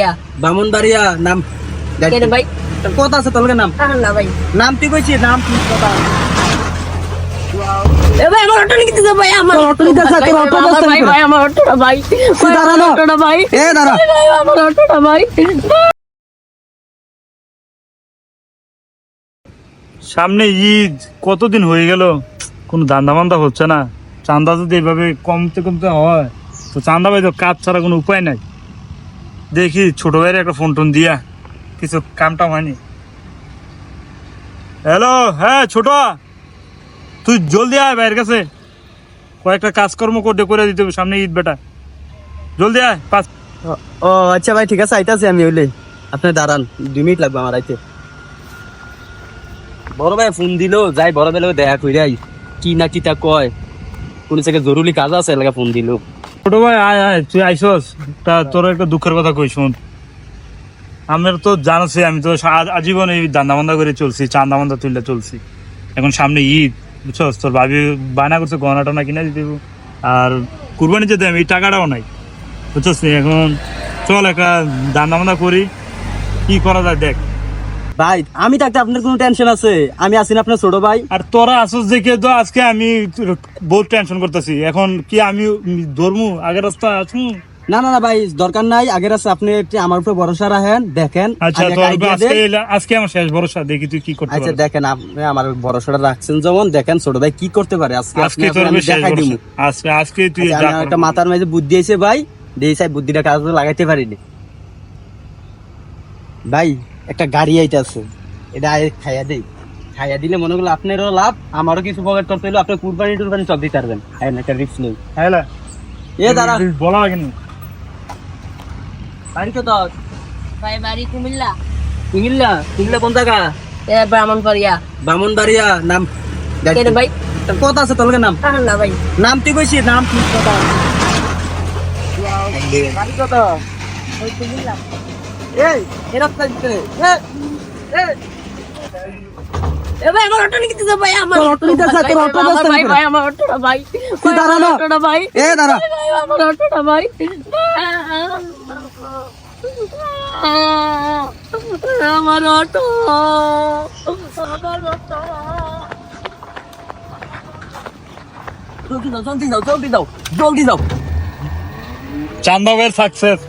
ইয়া বামনবাড়িয়া নাম ভাই? কত আছে তোর নাম? না ভাই। নাম তুই কইছিস? নাম তুই কথা সামনে ঈদ কতদিন হয়ে গেল? কোনো দান্দা মান্দা হচ্ছে না। চান্দা যদি এভাবে কমতে কমতে হয় তো চান্দা ভাই তো কাজ ছাড়া কোনো উপায় নাই। দেখি, ছোট ভাইয়ের একটা ফোন টোন দিয়া। কিছু কামটা হয়নি। হ্যালো হ্যাঁ ছোট। তুই জলদি আয় ভাইয়ের কাছে। কয়েকটা কাজকর্ম করতে করে দিতে সামনে ঈদ বেটা। জলদি আয়, পাঁচ ও আচ্ছা ভাই, ঠিক আছে, আইতাছি আমি হইলে। আপনি দাঁড়ান, দুই মিনিট লাগবে আমার আইতে। বড় ভাই ফোন দিল, যাই, বড় ভাই দেখা কইরা আই। কি না কি তা কয়। কোন জায়গায় জরুরি কাজ আছে, এলাকা ফোন দিল। ছোট ভাই, আয় আয়, তুই আইসস? তা তোর একটা দুঃখের কথা কই, শুন। আমার তো জানোসই আমি, তো আজীবন এই দান্দা বান্দা করে চলছি চান্দা বান্দা তুললে চলছি। এখন সামনে ঈদ, বুঝছস? তোর ভাবি বায়না করছে গহনা টনা কিনে দিতে। আর কুরবানি যেতে আমি এই টাকাটাও নাই, বুঝছস? এখন চল একটা দান্দা বান্দা করি, কি করা যায় দেখ। ভাই আমি থাকতে আপনার কোনো টেনশন আছে? আমি আছি না আপনার ছোট ভাই। আর তোরা আসস দেখে তো আজকে আমি বহুত টেনশন করতেছি। এখন কি আমি ধরমু? আগের রাস্তা আসমু না না না ভাই দরকার নাই। আগের আছে আপনি একটু আমার উপরে ভরসা রাখেন দেখেন। আচ্ছা আজকে দেই। আমার শেষ ভরসা দেখি তুই কি করতে আচ্ছা দেখেন আপনি আমার ভরসাটা রাখছেন যেমন। দেখেন ছোট ভাই কি করতে পারে? আজকে আজকে দেখাই দিব আজকে আজকে তুই আচ্ছা। একটা মাথার মাঝে বুদ্ধি আছে ভাই। দিয়ে সাই বুদ্ধিটা কাজে লাগাইতে পারিনি। ভাই একটা গাড়ি আইতে আছে এটা আয় খাইয়া দেই। খাইয়া দিলে মনে করল আপনারও লাভ আমারও কিছু পকেট করতে হলো আপনি কুরবানি টুরবানি সব দিতে পারবেন। আইন একটা রিস্ক নেই। হ্যাঁ এ দাঁড়া। বলা লাগেনি বাড়ি কত ভাই বাড়ি কুমিল্লা। কুমিল্লা? কুমিল্লা কোন জায়গা? এ ব্রাহ্মণবাড়িয়া। বামনবাড়িয়া নাম। কেন ভাই? কত আছে তোর নাম? না ভাই। নাম তুই কইছিস নাম তুই। কথা বাড়ি কত ওই কুমিল্লা। এই কাজতে এ এ ভাই আমার অটো নিতে দাও ভাই আমার অটো নিতে আছে, তোর অটো আমার ভাই ভাই আমার অটোটা ভাই তুই দাঁড়া না। অটোটা ভাই। এ দাঁড়া। আমার অটোটা ভাই। আমার অটো আমার অটো। জলদি দাও জলদি দাও জলদি দাও জলদি দাও। চান্দা সাকসেস